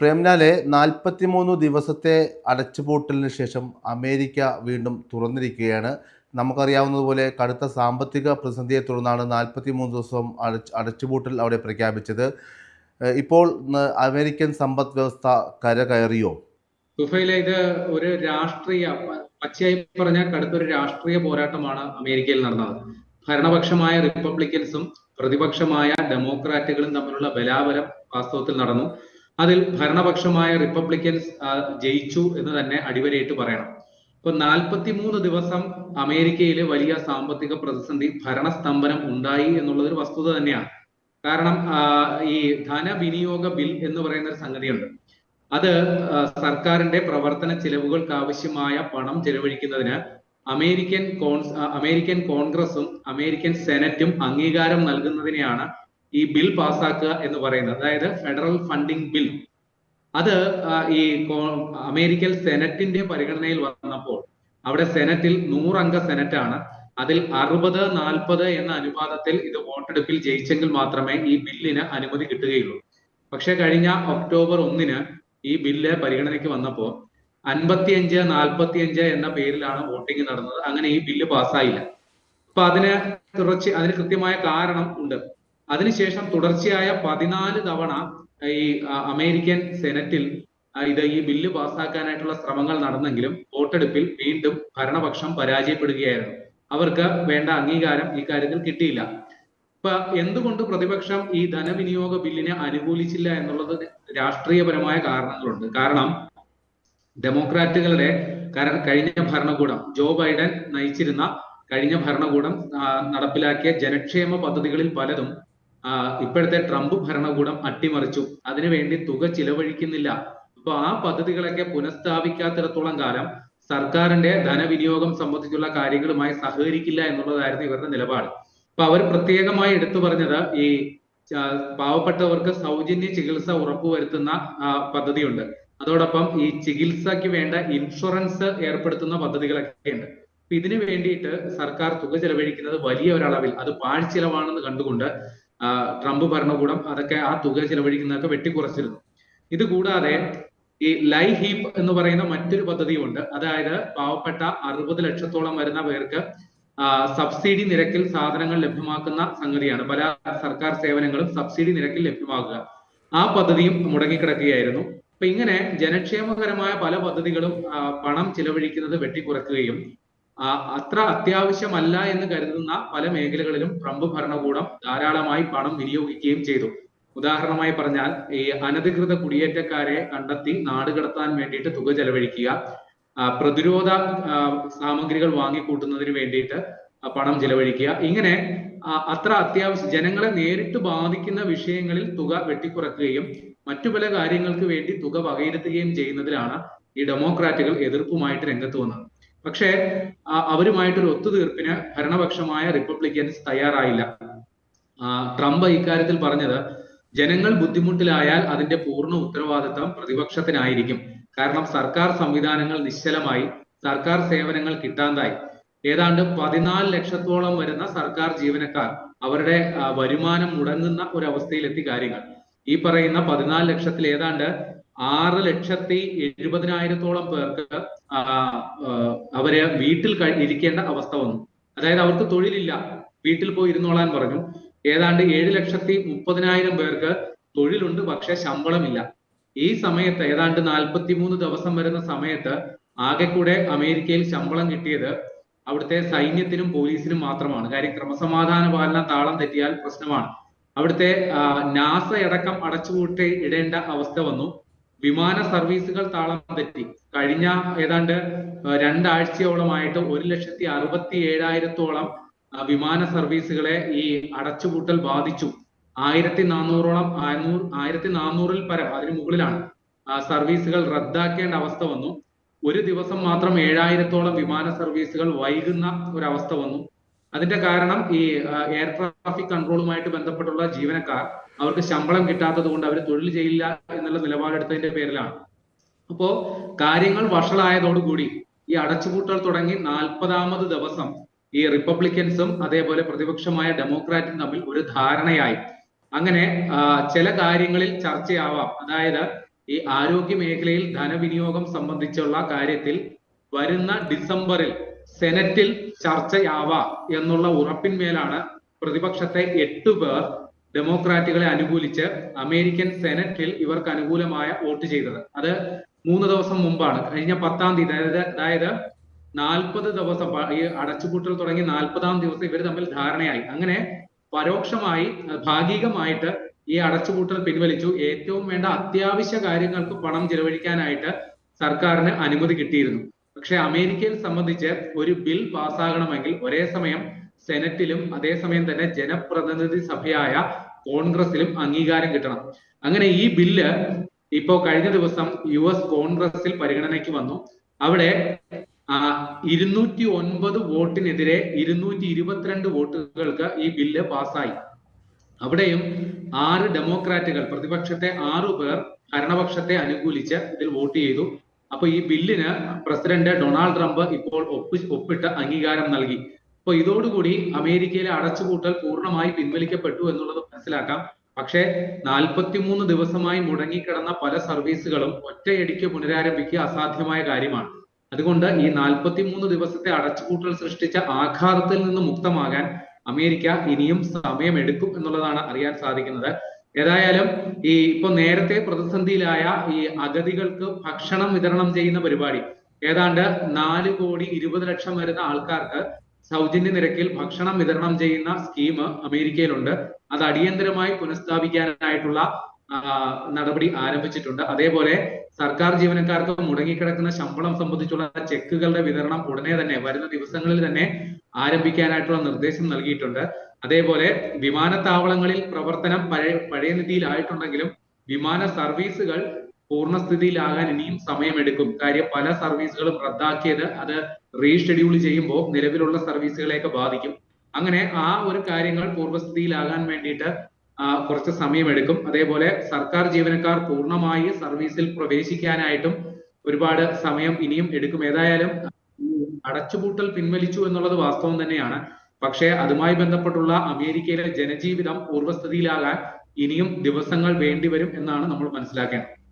പ്രേംലാലെ നാൽപ്പത്തിമൂന്ന് ദിവസത്തെ അടച്ചുപൂട്ടലിന് ശേഷം അമേരിക്ക വീണ്ടും തുറന്നിരിക്കുകയാണ്. നമുക്കറിയാവുന്നതുപോലെ കടുത്ത സാമ്പത്തിക പ്രതിസന്ധിയെ തുടർന്നാണ് നാൽപ്പത്തിമൂന്ന് ദിവസം അടച്ച് അടച്ചുപൂട്ടൽ അവിടെ പ്രഖ്യാപിച്ചത്. ഇപ്പോൾ അമേരിക്കൻ സമ്പദ് വ്യവസ്ഥ കരകയറിയോ? തുഫയിലെ ഇത് ഒരു രാഷ്ട്രീയ പച്ചയായി പറഞ്ഞാൽ കടുത്തൊരു രാഷ്ട്രീയ പോരാട്ടമാണ് അമേരിക്കയിൽ നടന്നത്. ഭരണപക്ഷമായ റിപ്പബ്ലിക്കൻസും പ്രതിപക്ഷമായ ഡെമോക്രാറ്റുകളും തമ്മിലുള്ള ബലാബലം വാസ്തവത്തിൽ നടന്നു. അതിൽ ഭരണപക്ഷമായ റിപ്പബ്ലിക്കൻസ് ജയിച്ചു എന്ന് തന്നെ അടിവരയിട്ട് പറയണം. ഇപ്പൊ നാൽപ്പത്തിമൂന്ന് ദിവസം അമേരിക്കയിലെ വലിയ സാമ്പത്തിക പ്രതിസന്ധി ഭരണസ്തംഭനം ഉണ്ടായി എന്നുള്ളത് ഒരു വസ്തുത തന്നെയാണ്. കാരണം ഈ ധനവിനിയോഗ ബിൽ എന്ന് പറയുന്ന ഒരു സംഗതിയുണ്ട്. അത് സർക്കാരിന്റെ പ്രവർത്തന ചെലവുകൾക്ക് ആവശ്യമായ പണം ചെലവഴിക്കുന്നതിന് അമേരിക്കൻ കോൺസ് അമേരിക്കൻ കോൺഗ്രസും അമേരിക്കൻ സെനറ്റും അംഗീകാരം നൽകുന്നതിനെയാണ് ഈ ബിൽ പാസ്സാക്കുക എന്ന് പറയുന്നത് അതായത് ഫെഡറൽ ഫണ്ടിംഗ് ബിൽ. അത് ഈ അമേരിക്കൻ സെനറ്റിന്റെ പരിഗണനയിൽ വന്നപ്പോൾ അവിടെ സെനറ്റിൽ നൂറംഗ ആണ് അതിൽ അറുപത് നാൽപ്പത് എന്ന അനുപാതത്തിൽ ഇത് വോട്ടെടുപ്പിൽ ജയിച്ചെങ്കിൽ മാത്രമേ ഈ ബില്ലിന് അനുമതി കിട്ടുകയുള്ളൂ. പക്ഷെ കഴിഞ്ഞ ഒക്ടോബർ ഒന്നിന് ഈ ബില്ല് പരിഗണനയ്ക്ക് വന്നപ്പോൾ അൻപത്തിയഞ്ച് നാൽപ്പത്തിയഞ്ച് എന്ന പേരിലാണ് വോട്ടിംഗ് നടന്നത്. അങ്ങനെ ഈ ബില്ല് പാസ്സായില്ല. അപ്പൊ അതിന് തുടർച്ച അതിന് കൃത്യമായ കാരണം ഉണ്ട്. അതിനുശേഷം തുടർച്ചയായ പതിനാല് തവണ ഈ അമേരിക്കൻ സെനറ്റിൽ ഇത് ഈ ബില്ല് പാസ്സാക്കാനായിട്ടുള്ള ശ്രമങ്ങൾ നടന്നെങ്കിലും വോട്ടെടുപ്പിൽ വീണ്ടും ഭരണപക്ഷം പരാജയപ്പെടുകയായിരുന്നു. അവർക്ക് വേണ്ട അംഗീകാരം ഈ കാര്യത്തിൽ കിട്ടിയില്ല. ഇപ്പൊ എന്തുകൊണ്ട് പ്രതിപക്ഷം ഈ ധനവിനിയോഗ ബില്ലിനെ അനുകൂലിച്ചില്ല എന്നുള്ളത് രാഷ്ട്രീയപരമായ കാരണങ്ങളുണ്ട്. കാരണം ഡെമോക്രാറ്റുകളുടെ കര- കഴിഞ്ഞ ഭരണകൂടം ജോ ബൈഡൻ നയിച്ചിരുന്ന കഴിഞ്ഞ ഭരണകൂടം നടപ്പിലാക്കിയ ജനക്ഷേമ പദ്ധതികളിൽ പലതും ഇപ്പോഴത്തെ ട്രംപ് ഭരണകൂടം അട്ടിമറിച്ചു. അതിനുവേണ്ടി തുക ചിലവഴിക്കുന്നില്ല. അപ്പൊ ആ പദ്ധതികളൊക്കെ പുനഃസ്ഥാപിക്കാത്തിടത്തോളം കാലം സർക്കാരിന്റെ ധനവിനിയോഗം സംബന്ധിച്ചുള്ള കാര്യങ്ങളുമായി സഹകരിക്കില്ല എന്നുള്ളതായിരുന്നു ഇവരുടെ നിലപാട്. അപ്പൊ അവർ പ്രത്യേകമായി എടുത്തു പറഞ്ഞത് ഈ പാവപ്പെട്ടവർക്ക് സൗജന്യ ചികിത്സ ഉറപ്പുവരുത്തുന്ന പദ്ധതിയുണ്ട്. അതോടൊപ്പം ഈ ചികിത്സയ്ക്ക് വേണ്ട ഇൻഷുറൻസ് ഏർപ്പെടുത്തുന്ന പദ്ധതികളൊക്കെ ഉണ്ട് ഇതിനു വേണ്ടിയിട്ട് സർക്കാർ തുക ചെലവഴിക്കുന്നത് വലിയ ഒരളവിൽ അത് പാഴ്ചിലവാണെന്ന് കണ്ടുകൊണ്ട് ട്രംപ് ഭരണകൂടം അതൊക്കെ ആ തുക ചെലവഴിക്കുന്നതൊക്കെ വെട്ടിക്കുറച്ചിരുന്നു. ഇത് കൂടാതെ ഈ ലൈ ഹീപ്പ് എന്ന് പറയുന്ന മറ്റൊരു പദ്ധതിയുണ്ട്. അതായത് പാവപ്പെട്ട അറുപത് ലക്ഷത്തോളം വരുന്ന പേർക്ക് സബ്സിഡി നിരക്കിൽ സാധനങ്ങൾ ലഭ്യമാക്കുന്ന സംഗതിയാണ്. പല സർക്കാർ സേവനങ്ങളും സബ്സിഡി നിരക്കിൽ ലഭ്യമാക്കുക ആ പദ്ധതിയും മുടങ്ങിക്കിടക്കുകയായിരുന്നു. അപ്പൊ ഇങ്ങനെ ജനക്ഷേമകരമായ പല പദ്ധതികളും പണം ചിലവഴിക്കുന്നത് വെട്ടിക്കുറക്കുകയും അത്ര അത്യാവശ്യമല്ല എന്ന് കരുതുന്ന പല മേഖലകളിലും ട്രംപ് ഭരണകൂടം ധാരാളമായി പണം വിനിയോഗിക്കുകയും ചെയ്തു. ഉദാഹരണമായി പറഞ്ഞാൽ ഈ അനധികൃത കുടിയേറ്റക്കാരെ കണ്ടെത്തി നാട് കടത്താൻ വേണ്ടിയിട്ട് തുക ചെലവഴിക്കുക പ്രതിരോധ സാമഗ്രികൾ വാങ്ങിക്കൂട്ടുന്നതിന് വേണ്ടിയിട്ട് പണം ചെലവഴിക്കുക. ഇങ്ങനെ അത്ര അത്യാവശ്യം ജനങ്ങളെ നേരിട്ട് ബാധിക്കുന്ന വിഷയങ്ങളിൽ തുക വെട്ടിക്കുറക്കുകയും മറ്റു പല കാര്യങ്ങൾക്ക് വേണ്ടി തുക വകയിരുത്തുകയും ചെയ്യുന്നതിലാണ് ഈ ഡെമോക്രാറ്റുകൾ എതിർപ്പുമായിട്ട് രംഗത്ത് വന്നത്. പക്ഷേ അവരുമായിട്ടൊരു ഒത്തുതീർപ്പിന് ഭരണപക്ഷമായ റിപ്പബ്ലിക്കൻസ് തയ്യാറായില്ല. ട്രംപ് ഇക്കാര്യത്തിൽ പറഞ്ഞത് ജനങ്ങൾ ബുദ്ധിമുട്ടിലായാൽ അതിന്റെ പൂർണ ഉത്തരവാദിത്തം പ്രതിപക്ഷത്തിനായിരിക്കും. കാരണം സർക്കാർ സംവിധാനങ്ങൾ നിശ്ചലമായി സർക്കാർ സേവനങ്ങൾ കിട്ടാതായി. ഏതാണ്ട് പതിനാല് ലക്ഷത്തോളം വരുന്ന സർക്കാർ ജീവനക്കാർ അവരുടെ വരുമാനം മുടങ്ങുന്ന ഒരു കാര്യങ്ങൾ. ഈ പറയുന്ന പതിനാല് ലക്ഷത്തിൽ ഏതാണ്ട് ആറ് ലക്ഷത്തി എഴുപതിനായിരത്തോളം പേർക്ക് അവർ വീട്ടിൽ ഇരിക്കേണ്ട അവസ്ഥ വന്നു. അതായത് അവർക്ക് തൊഴിലില്ല. വീട്ടിൽ പോയി ഇരുന്നോളാൻ പറഞ്ഞു. ഏതാണ്ട് ഏഴ് ലക്ഷത്തി മുപ്പതിനായിരം പേർക്ക് തൊഴിലുണ്ട് പക്ഷെ ശമ്പളമില്ല. ഈ സമയത്ത് ഏതാണ്ട് നാൽപ്പത്തിമൂന്ന് ദിവസം വരുന്ന സമയത്ത് ആകെ കൂടെ അമേരിക്കയിൽ ശമ്പളം കിട്ടിയത് അവിടുത്തെ സൈന്യത്തിനും പോലീസിനും മാത്രമാണ്. കാര്യം ക്രമസമാധാന പാലനം താളം തെറ്റിയാൽ പ്രശ്നമാണ്. അവിടുത്തെ നാസ അടക്കം അടച്ചുപൂട്ടി ഇടേണ്ട അവസ്ഥ വന്നു. വിമാന സർവീസുകൾ താളം തെറ്റി. കഴിഞ്ഞ ഏതാണ്ട് രണ്ടാഴ്ചയോളമായിട്ട് ഒരു ലക്ഷത്തി അറുപത്തി ഏഴായിരത്തോളം വിമാന സർവീസുകളെ ഈ അടച്ചുപൂട്ടൽ ബാധിച്ചു. ആയിരത്തി നാനൂറോളം ആയിരത്തി നാനൂറിൽ പരം അതിന് മുകളിലാണ് സർവീസുകൾ റദ്ദാക്കേണ്ട അവസ്ഥ വന്നു. ഒരു ദിവസം മാത്രം ഏഴായിരത്തോളം വിമാന സർവീസുകൾ വൈകുന്ന ഒരവസ്ഥ വന്നു. അതിന്റെ കാരണം ഈ എയർ ട്രാഫിക് കൺട്രോളുമായിട്ട് ബന്ധപ്പെട്ടുള്ള ജീവനക്കാർ അവർക്ക് ശമ്പളം കിട്ടാത്തത് കൊണ്ട് അവർ തൊഴിൽ ചെയ്യില്ല എന്നുള്ള നിലപാടെടുത്തതിന്റെ പേരിലാണ്. അപ്പോ കാര്യങ്ങൾ വഷളായതോടുകൂടി ഈ അടച്ചുപൂട്ടൽ തുടങ്ങി നാൽപ്പതാമത് ദിവസം ഈ റിപ്പബ്ലിക്കൻസും അതേപോലെ പ്രതിപക്ഷമായ ഡെമോക്രാറ്റും തമ്മിൽ ഒരു ധാരണയായി. അങ്ങനെ ചില കാര്യങ്ങളിൽ ചർച്ചയാവാം. അതായത് ഈ ആരോഗ്യ മേഖലയിൽ ധനവിനിയോഗം സംബന്ധിച്ചുള്ള കാര്യത്തിൽ വരുന്ന ഡിസംബറിൽ സെനറ്റിൽ ചർച്ചയാവാം എന്നുള്ള ഉറപ്പിന്മേലാണ് പ്രതിപക്ഷത്തെ എട്ട് പേർ ഡെമോക്രാറ്റുകളെ അനുകൂലിച്ച് അമേരിക്കൻ സെനറ്റിൽ ഇവർക്ക് അനുകൂലമായ വോട്ട് ചെയ്തത്. അത് മൂന്ന് ദിവസം മുമ്പാണ്. കഴിഞ്ഞ പത്താം തീയതി അതായത് അതായത് നാൽപ്പത് ദിവസം ഈ അടച്ചുപൂട്ടൽ തുടങ്ങി നാൽപ്പതാം ദിവസം ഇവർ തമ്മിൽ ധാരണയായി. അങ്ങനെ പരോക്ഷമായി ഭാഗികമായിട്ട് ഈ അടച്ചുപൂട്ടൽ പിൻവലിച്ചു. ഏറ്റവും വേണ്ട അത്യാവശ്യ കാര്യങ്ങൾക്ക് പണം ചെലവഴിക്കാനായിട്ട് സർക്കാരിന് അനുമതി കിട്ടിയിരുന്നു. പക്ഷെ അമേരിക്കയിൽ സംബന്ധിച്ച് ഒരു ബിൽ പാസ്സാകണമെങ്കിൽ ഒരേ സമയം സെനറ്റിലും അതേസമയം തന്നെ ജനപ്രതിനിധി സഭയായ കോൺഗ്രസിലും അംഗീകാരം കിട്ടണം. അങ്ങനെ ഈ ബില്ല് ഇപ്പോ കഴിഞ്ഞ ദിവസം യു എസ് കോൺഗ്രസിൽ പരിഗണനയ്ക്ക് വന്നു. അവിടെ ഇരുന്നൂറ്റി ഒൻപത് വോട്ടിനെതിരെ ഇരുന്നൂറ്റി ഇരുപത്തിരണ്ട് വോട്ടുകൾക്ക് ഈ ബില്ല് പാസ്സായി. അവിടെയും ആറ് ഡെമോക്രാറ്റുകൾ പ്രതിപക്ഷത്തെ ആറു പേർ ഭരണപക്ഷത്തെ അനുകൂലിച്ച് ഇതിൽ വോട്ട് ചെയ്തു. അപ്പൊ ഈ ബില്ലിന് പ്രസിഡന്റ് ഡൊണാൾഡ് ട്രംപ് ഇപ്പോൾ ഒപ്പ് ഒപ്പിട്ട് അംഗീകാരം നൽകി. അപ്പൊ ഇതോടുകൂടി അമേരിക്കയിലെ അടച്ചുപൂട്ടൽ പൂർണമായി പിൻവലിക്കപ്പെട്ടു എന്നുള്ളത് മനസ്സിലാക്കാം. പക്ഷേ നാൽപ്പത്തിമൂന്ന് ദിവസമായി മുടങ്ങിക്കിടന്ന പല സർവീസുകളും ഒറ്റയടിക്ക് പുനരാരംഭിക്കുക അസാധ്യമായ കാര്യമാണ്. അതുകൊണ്ട് ഈ നാൽപ്പത്തിമൂന്ന് ദിവസത്തെ അടച്ചുപൂട്ടൽ സൃഷ്ടിച്ച ആഘാതത്തിൽ നിന്ന് മുക്തമാകാൻ അമേരിക്ക ഇനിയും സമയമെടുക്കും എന്നുള്ളതാണ് അറിയാൻ സാധിക്കുന്നത്. ഏതായാലും ഈ ഇപ്പൊ നേരത്തെ പ്രതിസന്ധിയിലായ ഈ അഗതികൾക്ക് ഭക്ഷണം വിതരണം ചെയ്യുന്ന പരിപാടി. ഏതാണ്ട് നാല് കോടി ഇരുപത് ലക്ഷം വരുന്ന ആൾക്കാർക്ക് സൗജന്യ നിരക്കിൽ ഭക്ഷണം വിതരണം ചെയ്യുന്ന സ്കീം അമേരിക്കയിലുണ്ട്. അത് അടിയന്തരമായി പുനഃസ്ഥാപിക്കാനായിട്ടുള്ള നടപടി ആരംഭിച്ചിട്ടുണ്ട്. അതേപോലെ സർക്കാർ ജീവനക്കാർക്ക് മുടങ്ങിക്കിടക്കുന്ന ശമ്പളം സംബന്ധിച്ചുള്ള ചെക്കുകളുടെ വിതരണം ഉടനെ തന്നെ വരുന്ന ദിവസങ്ങളിൽ തന്നെ ആരംഭിക്കാനായിട്ടുള്ള നിർദ്ദേശം നൽകിയിട്ടുണ്ട്. അതേപോലെ വിമാനത്താവളങ്ങളിൽ പ്രവർത്തനം പഴയ പഴയ നിധിയിലായിട്ടുണ്ടെങ്കിലും വിമാന സർവീസുകൾ പൂർണസ്ഥിതിയിലാകാൻ ഇനിയും സമയമെടുക്കും. കാര്യം പല സർവീസുകളും റദ്ദാക്കിയത് അത് റീഷെഡ്യൂൾ ചെയ്യുമ്പോൾ നിലവിലുള്ള സർവീസുകളെയൊക്കെ ബാധിക്കും. അങ്ങനെ ആ ഒരു കാര്യങ്ങൾ പൂർവസ്ഥിതിയിലാകാൻ വേണ്ടിയിട്ട് കുറച്ച് സമയമെടുക്കും. അതേപോലെ സർക്കാർ ജീവനക്കാർ പൂർണമായി സർവീസിൽ പ്രവേശിക്കാനായിട്ടും ഒരുപാട് സമയം ഇനിയും എടുക്കും. ഏതായാലും അടച്ചുപൂട്ടൽ പിൻവലിച്ചു എന്നുള്ളത് വാസ്തവം തന്നെയാണ്. പക്ഷേ അതുമായി ബന്ധപ്പെട്ടുള്ള അമേരിക്കയിലെ ജനജീവിതം പൂർവസ്ഥിതിയിലാകാൻ ഇനിയും ദിവസങ്ങൾ വേണ്ടിവരും എന്നാണ് നമ്മൾ മനസ്സിലാക്കേണ്ടത്.